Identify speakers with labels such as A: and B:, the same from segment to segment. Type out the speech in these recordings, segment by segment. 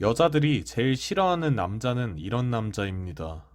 A: 여자들이 제일 싫어하는 남자는 이런 남자입니다.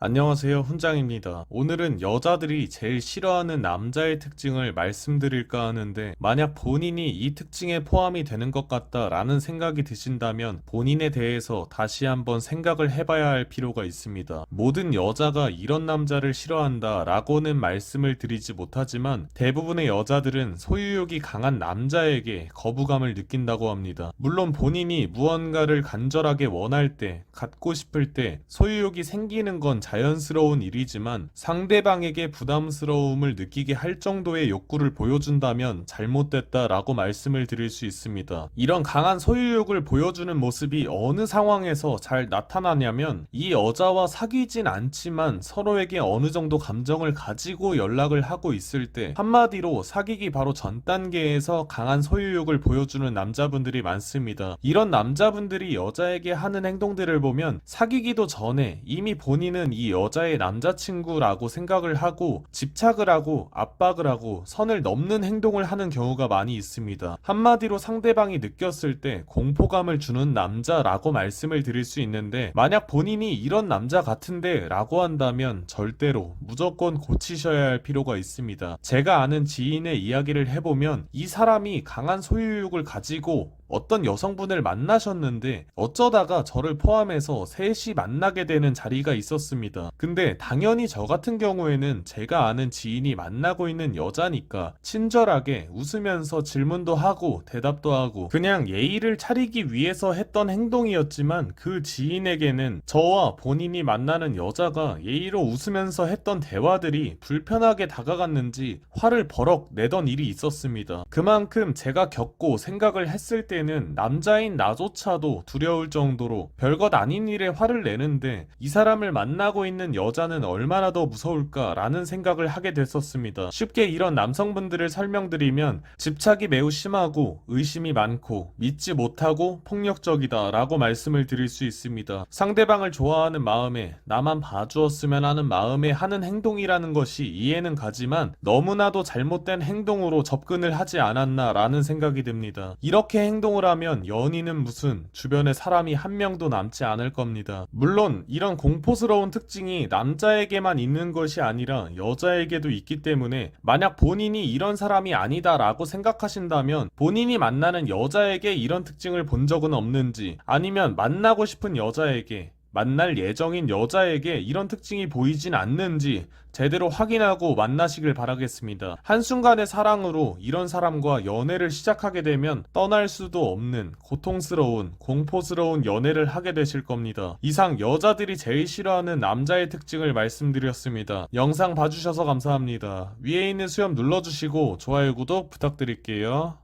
A: 안녕하세요, 훈장입니다. 오늘은 여자들이 제일 싫어하는 남자의 특징을 말씀드릴까 하는데, 만약 본인이 이 특징에 포함이 되는 것 같다 라는 생각이 드신다면, 본인에 대해서 다시 한번 생각을 해봐야 할 필요가 있습니다. 모든 여자가 이런 남자를 싫어한다 라고는 말씀을 드리지 못하지만, 대부분의 여자들은 소유욕이 강한 남자에게 거부감을 느낀다고 합니다. 물론 본인이 무언가를 간절하게 원할 때, 갖고 싶을 때, 소유욕이 생기는 건 자연스러운 일이지만 상대방에게 부담스러움을 느끼게 할 정도의 욕구를 보여준다면 잘못됐다라고 말씀을 드릴 수 있습니다. 이런 강한 소유욕을 보여주는 모습이 어느 상황에서 잘 나타나냐면 이 여자와 사귀진 않지만 서로에게 어느 정도 감정을 가지고 연락을 하고 있을 때 한마디로 사귀기 바로 전 단계에서 강한 소유욕을 보여주는 남자분들이 많습니다. 이런 남자분들이 여자에게 하는 행동들을 보면 사귀기도 전에 이미 본인은 이 여자의 남자친구라고 생각을 하고 집착을 하고 압박을 하고 선을 넘는 행동을 하는 경우가 많이 있습니다. 한마디로 상대방이 느꼈을 때 공포감을 주는 남자라고 말씀을 드릴 수 있는데 만약 본인이 이런 남자 같은데 라고 한다면 절대로 무조건 고치셔야 할 필요가 있습니다. 제가 아는 지인의 이야기를 해보면 이 사람이 강한 소유욕을 가지고 어떤 여성분을 만나셨는데 어쩌다가 저를 포함해서 셋이 만나게 되는 자리가 있었습니다. 근데 당연히 저 같은 경우에는 제가 아는 지인이 만나고 있는 여자니까 친절하게 웃으면서 질문도 하고 대답도 하고 그냥 예의를 차리기 위해서 했던 행동이었지만 그 지인에게는 저와 본인이 만나는 여자가 예의로 웃으면서 했던 대화들이 불편하게 다가갔는지 화를 버럭 내던 일이 있었습니다. 그만큼 제가 겪고 생각을 했을 때는 남자인 나조차도 두려울 정도로 별것 아닌 일에 화를 내는데 이 사람을 만나고 있는 여자는 얼마나 더 무서울까라는 생각을 하게 됐었습니다. 쉽게 이런 남성분들을 설명드리면 집착이 매우 심하고 의심이 많고 믿지 못하고 폭력적이다라고 말씀을 드릴 수 있습니다. 상대방을 좋아하는 마음에 나만 봐주었으면 하는 마음에 하는 행동이라는 것이 이해는 가지만 너무나도 잘못된 행동으로 접근을 하지 않았나라는 생각이 듭니다. 이렇게 행동을 하면 연인은 무슨 주변에 사람이 한 명도 남지 않을 겁니다. 물론 이런 공포스러운 특징이 남자에게만 있는 것이 아니라 여자에게도 있기 때문에 만약 본인이 이런 사람이 아니다라고 생각하신다면 본인이 만나는 여자에게 이런 특징을 본 적은 없는지 아니면 만나고 싶은 여자에게 만날 예정인 여자에게 이런 특징이 보이진 않는지 제대로 확인하고 만나시길 바라겠습니다. 한순간의 사랑으로 이런 사람과 연애를 시작하게 되면 떠날 수도 없는 고통스러운 공포스러운 연애를 하게 되실 겁니다. 이상 여자들이 제일 싫어하는 남자의 특징을 말씀드렸습니다. 영상 봐주셔서 감사합니다. 위에 있는 수염 눌러주시고 좋아요 구독 부탁드릴게요.